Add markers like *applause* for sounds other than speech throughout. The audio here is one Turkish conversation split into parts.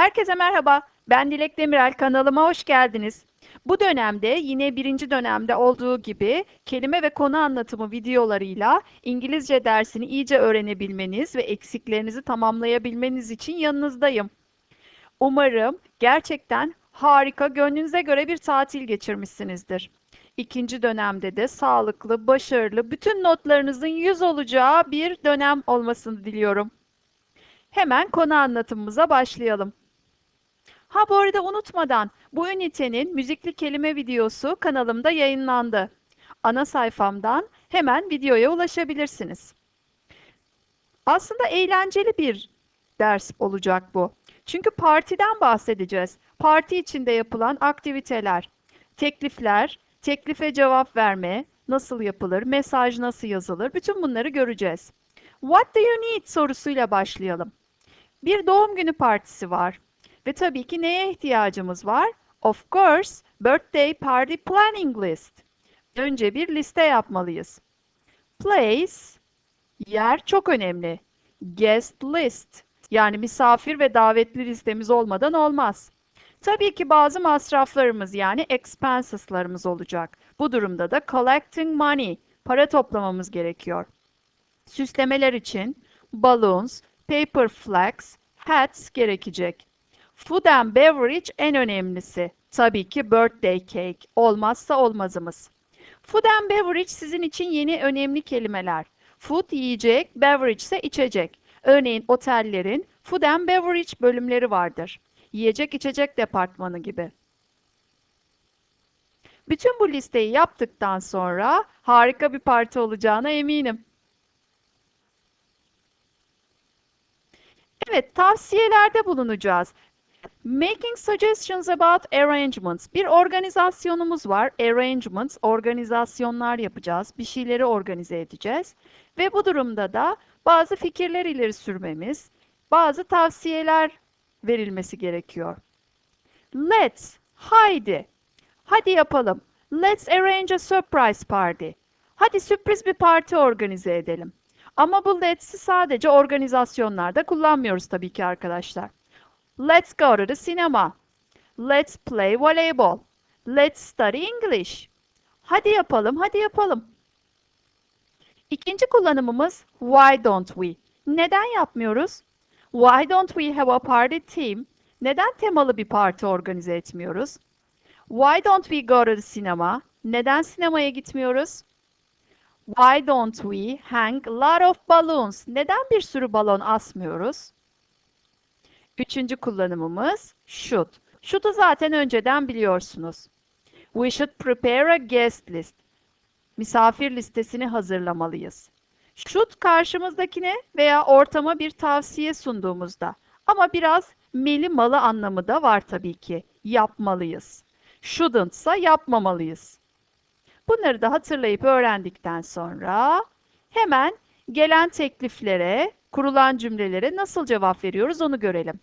Herkese merhaba. Ben Dilek Demirel. Kanalıma hoş geldiniz. Bu dönemde yine birinci dönemde olduğu gibi kelime ve konu anlatımı videolarıyla İngilizce dersini iyice öğrenebilmeniz ve eksiklerinizi tamamlayabilmeniz için yanınızdayım. Umarım gerçekten harika, gönlünüze göre bir tatil geçirmişsinizdir. İkinci dönemde de sağlıklı, başarılı, bütün notlarınızın 100 olacağı bir dönem olmasını diliyorum. Hemen konu anlatımımıza başlayalım. Ha bu arada unutmadan bu ünitenin müzikli kelime videosu kanalımda yayınlandı. Ana sayfamdan hemen videoya ulaşabilirsiniz. Aslında eğlenceli bir ders olacak bu. Çünkü partiden bahsedeceğiz. Parti içinde yapılan aktiviteler, teklifler, teklife cevap verme, nasıl yapılır, mesaj nasıl yazılır, bütün bunları göreceğiz. What do you need sorusuyla başlayalım. Bir doğum günü partisi var. Ve tabii ki neye ihtiyacımız var? Of course, birthday party planning list. Önce bir liste yapmalıyız. Place, yer çok önemli. Guest list, yani misafir ve davetli listemiz olmadan olmaz. Tabii ki bazı masraflarımız yani expenses'larımız olacak. Bu durumda da collecting money, para toplamamız gerekiyor. Süslemeler için balloons, paper flags, hats gerekecek. Food and beverage en önemlisi. Tabii ki birthday cake. Olmazsa olmazımız. Food and beverage sizin için yeni önemli kelimeler. Food yiyecek, beverage ise içecek. Örneğin otellerin food and beverage bölümleri vardır. Yiyecek içecek departmanı gibi. Bütün bu listeyi yaptıktan sonra harika bir parti olacağına eminim. Evet, tavsiyelerde bulunacağız. Making suggestions about arrangements. Bir organizasyonumuz var. Arrangements, organizasyonlar yapacağız. Bir şeyleri organize edeceğiz. Ve bu durumda da bazı fikirler ileri sürmemiz, bazı tavsiyeler verilmesi gerekiyor. Let's, haydi. Hadi yapalım. Let's arrange a surprise party. Hadi sürpriz bir parti organize edelim. Ama bu let's'i sadece organizasyonlarda kullanmıyoruz tabii ki arkadaşlar. Let's go to the cinema. Let's play voleyball. Let's study English. Hadi yapalım, hadi yapalım. İkinci kullanımımız why don't we? Neden yapmıyoruz? Why don't we have a party team? Neden temalı bir parti organize etmiyoruz? Why don't we go to the cinema? Neden sinemaya gitmiyoruz? Why don't we hang a lot of balloons? Neden bir sürü balon asmıyoruz? Üçüncü kullanımımız should. Should'u zaten önceden biliyorsunuz. We should prepare a guest list. Misafir listesini hazırlamalıyız. Should karşımızdakine veya ortama bir tavsiye sunduğumuzda ama biraz meli malı anlamı da var tabii ki. Yapmalıyız. Shouldn't ise yapmamalıyız. Bunları da hatırlayıp öğrendikten sonra hemen gelen tekliflere, kurulan cümlelere nasıl cevap veriyoruz onu görelim.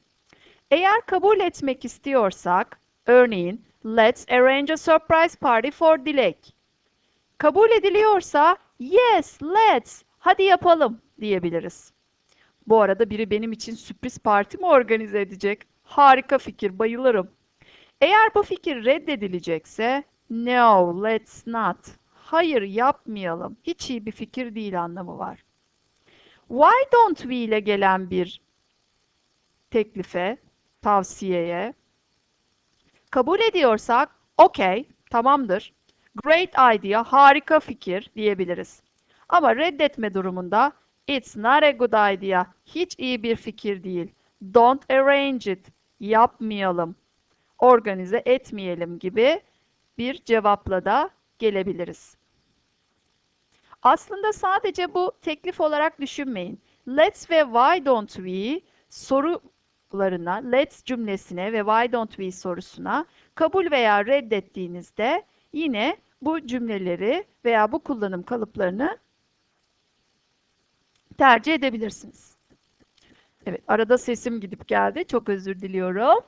Eğer kabul etmek istiyorsak, örneğin let's arrange a surprise party for Dilek. Kabul ediliyorsa yes, let's, hadi yapalım diyebiliriz. Bu arada biri benim için sürpriz parti mi organize edecek? Harika fikir, bayılırım. Eğer bu fikir reddedilecekse no, let's not. Hayır yapmayalım. Hiç iyi bir fikir değil anlamı var. Why don't we ile gelen bir teklife, tavsiyeye kabul ediyorsak okay, tamamdır. Great idea, harika fikir diyebiliriz. Ama reddetme durumunda it's not a good idea, hiç iyi bir fikir değil. Don't arrange it, yapmayalım, organize etmeyelim gibi bir cevapla da gelebiliriz. Aslında sadece bu teklif olarak düşünmeyin. Let's ve why don't we sorularına, let's cümlesine ve why don't we sorusuna kabul veya reddettiğinizde yine bu cümleleri veya bu kullanım kalıplarını tercih edebilirsiniz. Evet, arada sesim gidip geldi. Çok özür diliyorum.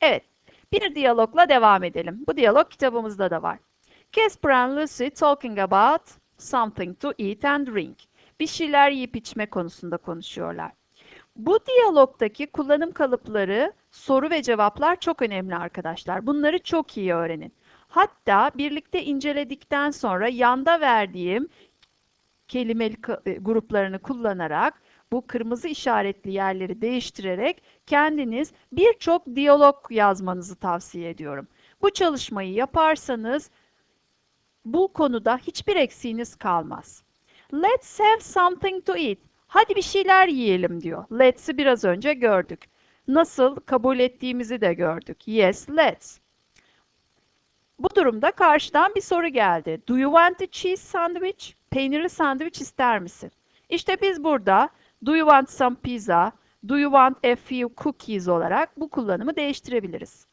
Evet, bir diyalogla devam edelim. Bu diyalog kitabımızda da var. Casper and Lucy talking about something to eat and drink. Bir şeyler yiyip içme konusunda konuşuyorlar. Bu diyalogdaki kullanım kalıpları, soru ve cevaplar çok önemli arkadaşlar. Bunları çok iyi öğrenin. Hatta birlikte inceledikten sonra yanda verdiğim kelimeli ka- e, gruplarını kullanarak bu kırmızı işaretli yerleri değiştirerek kendiniz birçok diyalog yazmanızı tavsiye ediyorum. Bu çalışmayı yaparsanız bu konuda hiçbir eksiğiniz kalmaz. Let's have something to eat. Hadi bir şeyler yiyelim diyor. Let's'i biraz önce gördük. Nasıl kabul ettiğimizi de gördük. Yes, let's. Bu durumda karşıdan bir soru geldi. Do you want a cheese sandwich? Peynirli sandviç ister misin? İşte biz burada do you want some pizza? Do you want a few cookies olarak bu kullanımı değiştirebiliriz.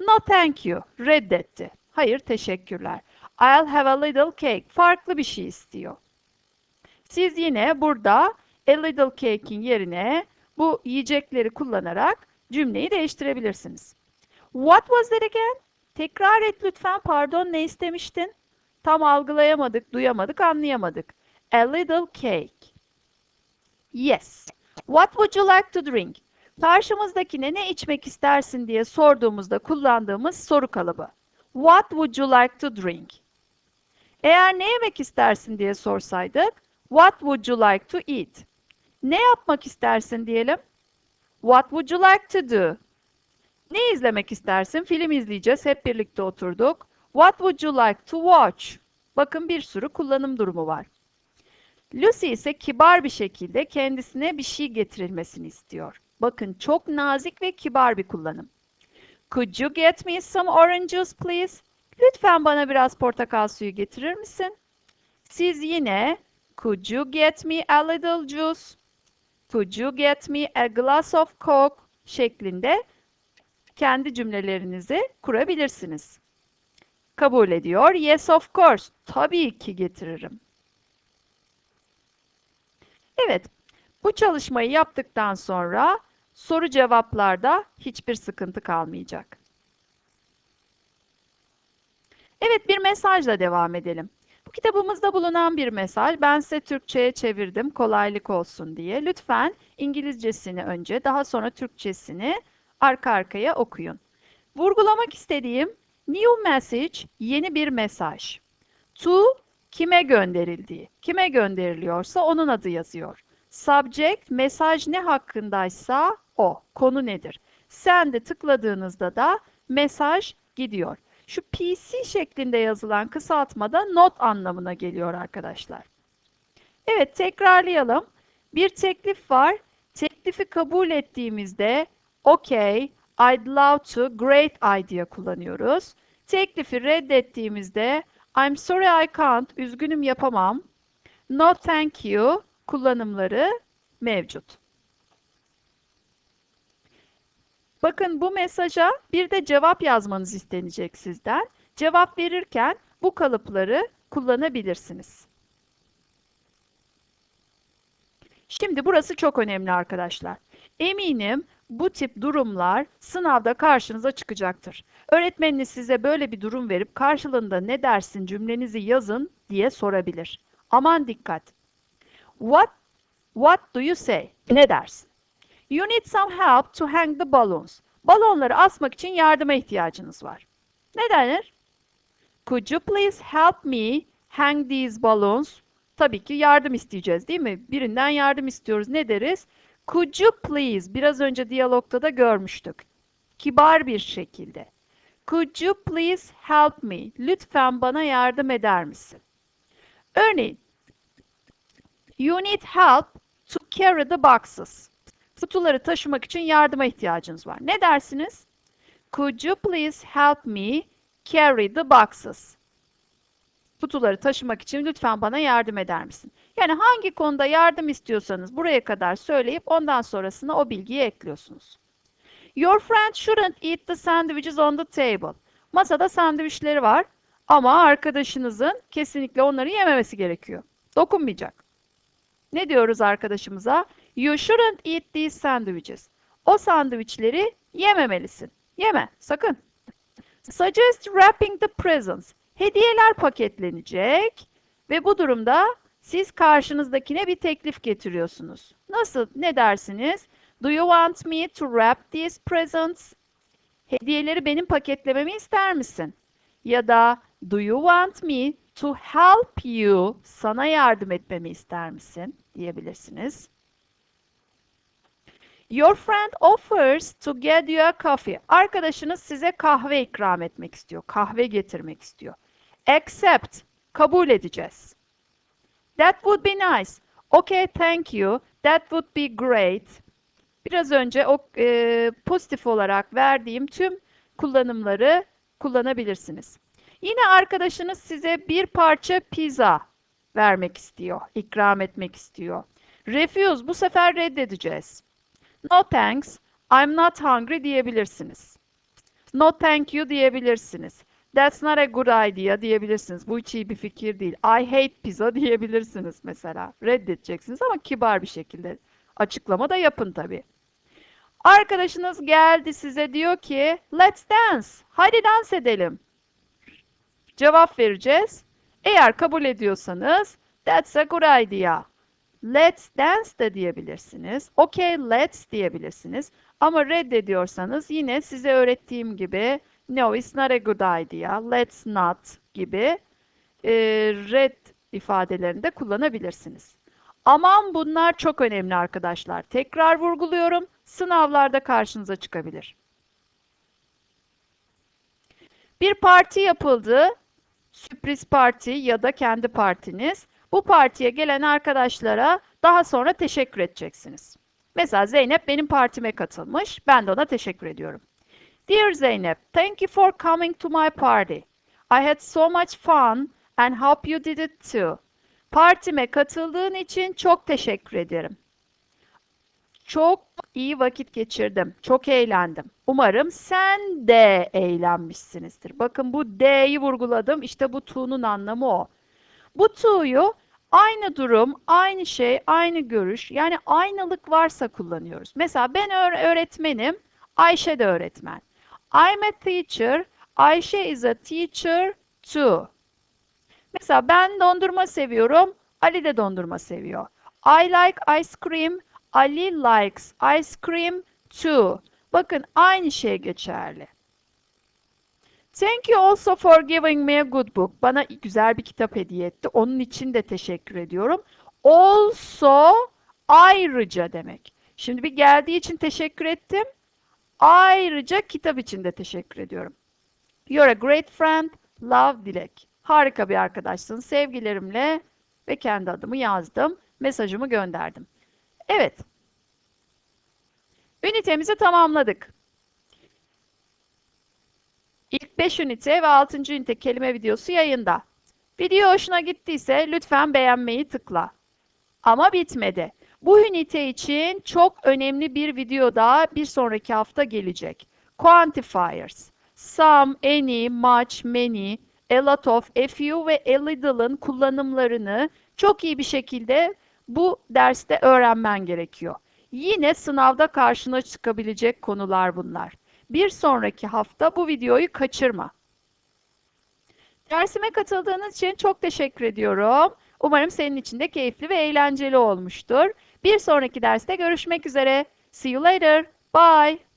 No thank you. Reddetti. Hayır teşekkürler. I'll have a little cake. Farklı bir şey istiyor. Siz yine burada a little cake'in yerine bu yiyecekleri kullanarak cümleyi değiştirebilirsiniz. What was that again? Tekrar et lütfen. Pardon ne istemiştin? Tam algılayamadık, duyamadık, anlayamadık. A little cake. Yes. What would you like to drink? Karşımızdakine ne içmek istersin diye sorduğumuzda kullandığımız soru kalıbı. What would you like to drink? Eğer ne yemek istersin diye sorsaydık, What would you like to eat? Ne yapmak istersin diyelim? What would you like to do? Ne izlemek istersin? Film izleyeceğiz. Hep birlikte oturduk. What would you like to watch? Bakın bir sürü kullanım durumu var. Lucy ise kibar bir şekilde kendisine bir şey getirilmesini istiyor. Bakın çok nazik ve kibar bir kullanım. Could you get me some orange juice please? Lütfen bana biraz portakal suyu getirir misin? Siz yine Could you get me a little juice? Could you get me a glass of coke? şeklinde kendi cümlelerinizi kurabilirsiniz. Kabul ediyor. Yes of course. Tabii ki getiririm. Evet, bu çalışmayı yaptıktan sonra soru cevaplarda hiçbir sıkıntı kalmayacak. Evet, bir mesajla devam edelim. Bu kitabımızda bulunan bir mesaj. Ben size Türkçe'ye çevirdim kolaylık olsun diye. Lütfen İngilizcesini önce, daha sonra Türkçesini arka arkaya okuyun. Vurgulamak istediğim new message yeni bir mesaj. To kime gönderildiği. Kime gönderiliyorsa onun adı yazıyor. Subject mesaj ne hakkındaysa o. Konu nedir? Send'e tıkladığınızda da mesaj gidiyor. Şu PC şeklinde yazılan kısaltma da not anlamına geliyor arkadaşlar. Evet tekrarlayalım. Bir teklif var. Teklifi kabul ettiğimizde okay, I'd love to, great idea kullanıyoruz. Teklifi reddettiğimizde I'm sorry I can't, üzgünüm yapamam. No thank you kullanımları mevcut. Bakın bu mesaja bir de cevap yazmanız istenecek sizden. Cevap verirken bu kalıpları kullanabilirsiniz. Şimdi burası çok önemli arkadaşlar. Eminim bu tip durumlar sınavda karşınıza çıkacaktır. Öğretmeniniz size böyle bir durum verip karşılığında ne dersin cümlenizi yazın diye sorabilir. Aman dikkat. What what do you say? Ne dersin? You need some help to hang the balloons. Balonları asmak için yardıma ihtiyacınız var. Ne denir? Could you please help me hang these balloons? Tabii ki yardım isteyeceğiz değil mi? Birinden yardım istiyoruz. Ne deriz? Could you please? Biraz önce diyalogta da görmüştük. Kibar bir şekilde. Could you please help me? Lütfen bana yardım eder misin? Örneğin, you need help to carry the boxes. Kutuları taşımak için yardıma ihtiyacınız var. Ne dersiniz? Could you please help me carry the boxes? Kutuları taşımak için lütfen bana yardım eder misin? Yani hangi konuda yardım istiyorsanız buraya kadar söyleyip ondan sonrasına o bilgiyi ekliyorsunuz. Your friend shouldn't eat the sandwiches on the table. Masada sandviçleri var ama arkadaşınızın kesinlikle onları yememesi gerekiyor. Dokunmayacak. Ne diyoruz arkadaşımıza? You shouldn't eat these sandwiches. O sandviçleri yememelisin. Yeme, sakın. Suggest wrapping the presents. Hediyeler paketlenecek ve bu durumda siz karşınızdakine bir teklif getiriyorsunuz. Nasıl, ne dersiniz? Do you want me to wrap these presents? Hediyeleri benim paketlememi ister misin? Ya da Do you want me to help you? Sana yardım etmemi ister misin? diyebilirsiniz. Your friend offers to get you a coffee. Arkadaşınız size kahve ikram etmek istiyor. Kahve getirmek istiyor. Accept. Kabul edeceğiz. That would be nice. Okay, thank you. That would be great. Biraz önce o e, pozitif olarak verdiğim tüm kullanımları kullanabilirsiniz. Yine arkadaşınız size bir parça pizza vermek istiyor, ikram etmek istiyor. Refuse bu sefer reddedeceğiz. No thanks, I'm not hungry diyebilirsiniz. No thank you diyebilirsiniz. That's not a good idea diyebilirsiniz. Bu hiç iyi bir fikir değil. I hate pizza *laughs* diyebilirsiniz mesela. Reddedeceksiniz ama kibar bir şekilde. Açıklama da yapın tabii. Arkadaşınız geldi size diyor ki let's dance. Hadi dans edelim. Cevap vereceğiz. Eğer kabul ediyorsanız that's a good idea. Let's dance de diyebilirsiniz. Okay, let's diyebilirsiniz. Ama reddediyorsanız yine size öğrettiğim gibi no, it's not a good idea. Let's not gibi e, red ifadelerini de kullanabilirsiniz. Aman bunlar çok önemli arkadaşlar. Tekrar vurguluyorum. Sınavlarda karşınıza çıkabilir. Bir parti yapıldı. Sürpriz parti ya da kendi partiniz. Bu partiye gelen arkadaşlara daha sonra teşekkür edeceksiniz. Mesela Zeynep benim partime katılmış. Ben de ona teşekkür ediyorum. Dear Zeynep, thank you for coming to my party. I had so much fun and hope you did it too. Partime katıldığın için çok teşekkür ederim. Çok iyi vakit geçirdim. Çok eğlendim. Umarım sen de eğlenmişsinizdir. Bakın bu D'yi vurguladım. İşte bu to'nun anlamı o. Bu to'yu aynı durum, aynı şey, aynı görüş yani aynılık varsa kullanıyoruz. Mesela ben öğretmenim, Ayşe de öğretmen. I'm a teacher, Ayşe is a teacher too. Mesela ben dondurma seviyorum, Ali de dondurma seviyor. I like ice cream, Ali likes ice cream too. Bakın aynı şey geçerli. Thank you also for giving me a good book. Bana güzel bir kitap hediye etti. Onun için de teşekkür ediyorum. Also ayrıca demek. Şimdi bir geldiği için teşekkür ettim. Ayrıca kitap için de teşekkür ediyorum. You're a great friend. Love Dilek. Harika bir arkadaşsın. Sevgilerimle ve kendi adımı yazdım. Mesajımı gönderdim. Evet. Ünitemizi tamamladık. İlk 5 ünite ve 6. ünite kelime videosu yayında. Video hoşuna gittiyse lütfen beğenmeyi tıkla. Ama bitmedi. Bu ünite için çok önemli bir video daha bir sonraki hafta gelecek. Quantifiers. Some, any, much, many, a lot of, a few ve a little'ın kullanımlarını çok iyi bir şekilde bu derste öğrenmen gerekiyor. Yine sınavda karşına çıkabilecek konular bunlar. Bir sonraki hafta bu videoyu kaçırma. Dersime katıldığınız için çok teşekkür ediyorum. Umarım senin için de keyifli ve eğlenceli olmuştur. Bir sonraki derste görüşmek üzere. See you later. Bye.